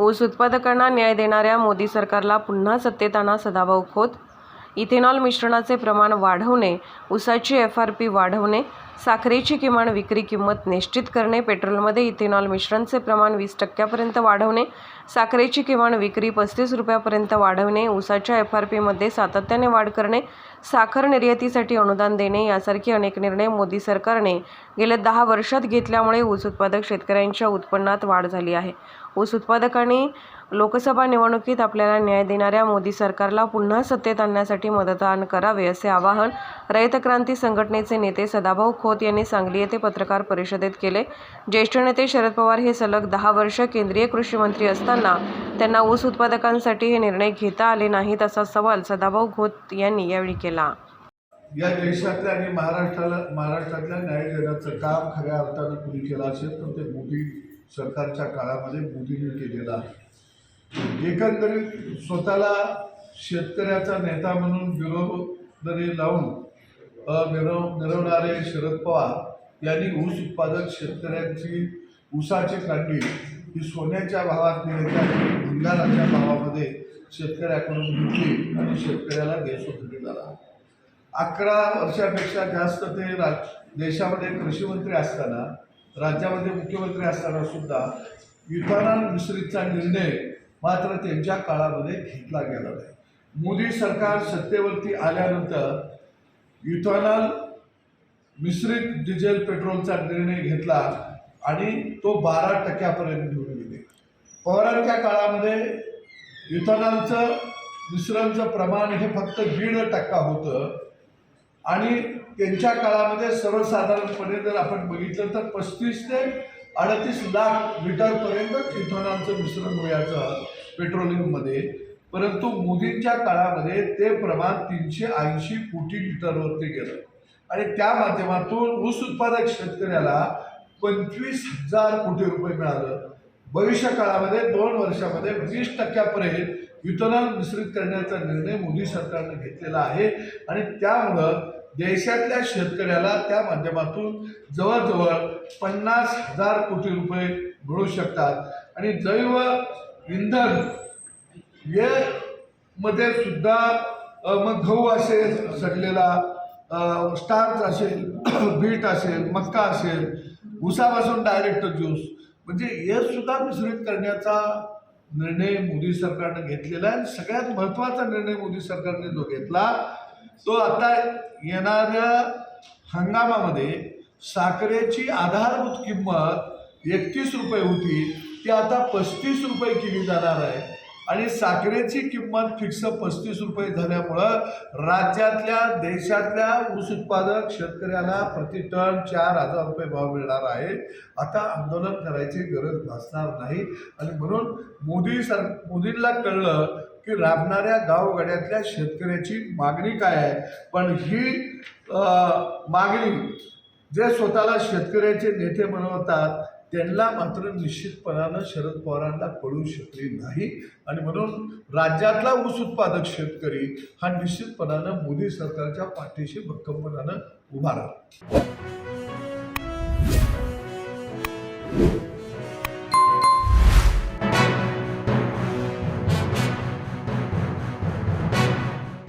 ऊस उत्पादकांना न्याय देणाऱ्या मोदी सरकारला पुन्हा सत्तेत आणा सदाभाऊ खोत. इथेनॉल मिश्रणाचे प्रमाण वाढवणे ऊसाची एफ आर पी वाढवणे साखरेची किमान विक्री किंमत निश्चित करणे पेट्रोलमध्ये इथेनॉल मिश्रणचे प्रमाण वीस टक्क्यापर्यंत वाढवणे साखरेची किमान विक्री पस्तीस रुपयापर्यंत वाढवणे ऊसाच्या एफ आर पीमध्ये सातत्याने वाढ करणे साखर निर्यातीसाठी अनुदान देणे यासारखे अनेक निर्णय मोदी सरकारने गेल्या दहा वर्षात घेतल्यामुळे ऊस उत्पादक शेतकऱ्यांच्या उत्पन्नात वाढ झाली आहे. ऊस उत्पादकांनी लोकसभा निवडणुकीत आपल्याला न्याय देणाऱ्या मोदी सरकारला पुन्हा सत्तेत आणण्यासाठी मतदान करावे असे आवाहन रयत क्रांती संघटनेचे नेते सदाभाऊ खोत यांनी सांगली येथे पत्रकार परिषदेत केले. ज्येष्ठ नेते शरद पवार हे सलग दहा वर्ष केंद्रीय कृषी मंत्री असताना त्यांना ऊस उत्पादकांसाठी हे निर्णय घेता आले नाहीत असा सवाल सदाभाऊ खोत यांनी यावेळी केला. या देशातल्या आणि महाराष्ट्राला महाराष्ट्रातल्या न्याय देण्याचं काम खऱ्या अर्थानं कुणी केलं असेल तर ते मोदी सरकारच्या काळामध्ये मोदींनी केलेला आहे. एकंदरीत स्वतःला शेतकऱ्याचा नेता म्हणून विरोधरी लावून मिरव मिरवणारे शरद पवार यांनी ऊस उत्पादक शेतकऱ्यांची ऊसाची काढणी ही सोन्याच्या भावात नेली भंगाराच्या भावामध्ये शेतकऱ्याकडून घेतली आणि शेतकऱ्याला देशोधडी झाला अकरा वर्षापेक्षा जास्त ते राज देशामध्ये कृषीमंत्री असताना राज्यामध्ये मुख्यमंत्री असताना सुद्धा युथानॉल मिश्रितचा निर्णय मात्र त्यांच्या काळामध्ये घेतला गेला नाही. मोदी सरकार सत्तेवरती आल्यानंतर युथानॉल मिश्रित डिझेल पेट्रोलचा निर्णय घेतला आणि तो बारा टक्क्यापर्यंत घेऊन गेले. पवारांच्या काळामध्ये युथानॉलचं मिश्रणचं प्रमाण हे फक्त दीड टक्का होतं आणि त्यांच्या काळामध्ये सर्वसाधारणपणे जर आपण बघितलं तर पस्तीस ते अडतीस लाख लिटरपर्यंत इथॉनॉलचं मिश्रण व्हायचं पेट्रोलियममध्ये परंतु मोदींच्या काळामध्ये ते प्रमाण तीनशे ऐंशी कोटी लिटरवरती गेलं. आणि त्या माध्यमातून ऊस उत्पादक शेतकऱ्याला पंचवीस हजार कोटी रुपये मिळालं. भविष्य काळामध्ये दोन वर्षामध्ये वीस टक्क्यापर्यंत इथॉनॉल मिश्रित करण्याचा निर्णय मोदी सरकारने घेतलेला आहे. आणि त्यामुळं देशातल्या शेतकऱ्याला त्या माध्यमातून जवळजवळ पन्नास हजार कोटी रुपये मिळू शकतात. आणि जैव इंधन हे मध्ये सुद्धा मग गहू असेल सडलेला स्टार्च असेल बीट असेल मक्का असेल उसापासून डायरेक्ट ज्यूस म्हणजे हे सुद्धा मिश्रित करण्याचा निर्णय मोदी सरकारनं घेतलेला आहे आणि सगळ्यात महत्त्वाचा निर्णय मोदी सरकारने जो घेतला तो आता येणाऱ्या हंगामामध्ये साखरेची आधारभूत किंमत एकतीस रुपये होती ती आता पस्तीस रुपये केली जाणार आहे. आणि साखरेची किंमत फिक्स पस्तीस रुपये झाल्यामुळं राज्यातल्या देशातल्या ऊस उत्पादक शेतकऱ्याला प्रति टन चार हजार रुपये भाव मिळणार आहे. आता आंदोलन करायची गरज भासणार नाही. आणि म्हणून मोदी सर मोदींना कळलं की राबणाऱ्या गावगड्यातल्या शेतकऱ्याची मागणी काय आहे? पण ही मागणी जे स्वतःला शेतकऱ्याचे नेते बनवतात त्यांना मात्र निश्चितपणानं शरद पवारांना कळू शकली नाही. आणि म्हणून राज्यातला ऊस उत्पादक शेतकरी हा निश्चितपणानं मोदी सरकारच्या पाठीशी भक्कमपणानं उभा राहिला